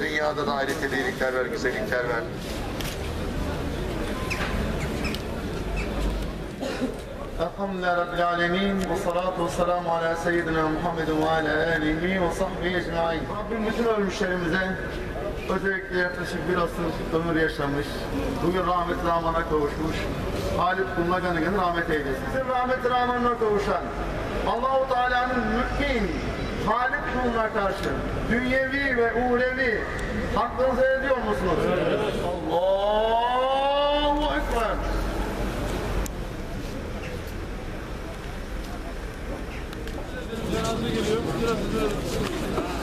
dünyada da ahirette de iyilikler ver, güzellikler ver. Elhamdülillahi Rabbil Alemin ve salatu ve selamu ala seyyidina Muhammedin ve ala alihi ve sahbihi ecmain. Rabbim bütün ölmüşlerimize özellikle yaklaşık bir asır ömür yaşamış, bugün rahmet rahmana kavuşmuş, Halit kuluna gani rahmet eylesin. Bizim rahmet rahmanına kavuşan, Allahu Teala'nın Kuluna karşı dünyevi ve uhrevi hakkınızı ediyor musunuz? Allahu Ekber. Cenaze geliyor. Biraz biraz.